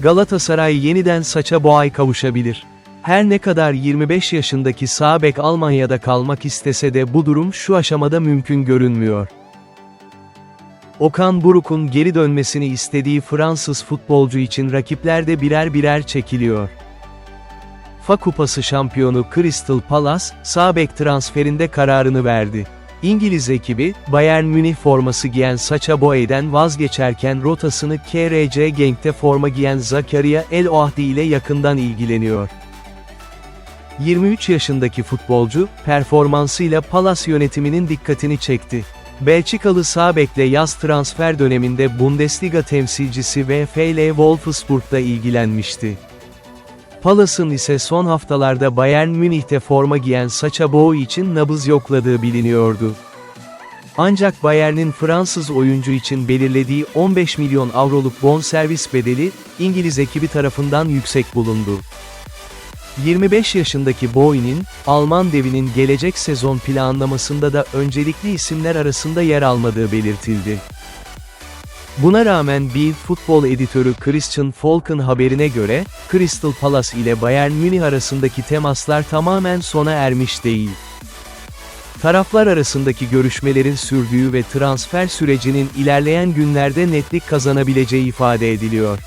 Galatasaray yeniden Saça Boğa'ya kavuşabilir. Her ne kadar 25 yaşındaki sağ bek Almanya'da kalmak istese de bu durum şu aşamada mümkün görünmüyor. Okan Buruk'un geri dönmesini istediği Fransız futbolcu için rakipler de birer birer çekiliyor. FA Kupası şampiyonu Crystal Palace, sağ bek transferinde kararını verdi. İngiliz ekibi, Bayern Münih forması giyen Sacha Boey'den vazgeçerken rotasını KRC Genk'te forma giyen Zakaria El Oahdi ile yakından ilgileniyor. 23 yaşındaki futbolcu, performansıyla Palace yönetiminin dikkatini çekti. Belçikalı sağ yaz transfer döneminde Bundesliga temsilcisi VfL Wolfsburg'da ilgilenmişti. Palace'ın ise son haftalarda Bayern Münih'te forma giyen Sacha Boey için nabız yokladığı biliniyordu. Ancak Bayern'in Fransız oyuncu için belirlediği 15 milyon avroluk bonservis bedeli, İngiliz ekibi tarafından yüksek bulundu. 25 yaşındaki Boey'nin, Alman devinin gelecek sezon planlamasında da öncelikli isimler arasında yer almadığı belirtildi. Buna rağmen Bild futbol editörü Christian Falk'ın haberine göre, Crystal Palace ile Bayern Münih arasındaki temaslar tamamen sona ermiş değil. Taraflar arasındaki görüşmelerin sürdüğü ve transfer sürecinin ilerleyen günlerde netlik kazanabileceği ifade ediliyor.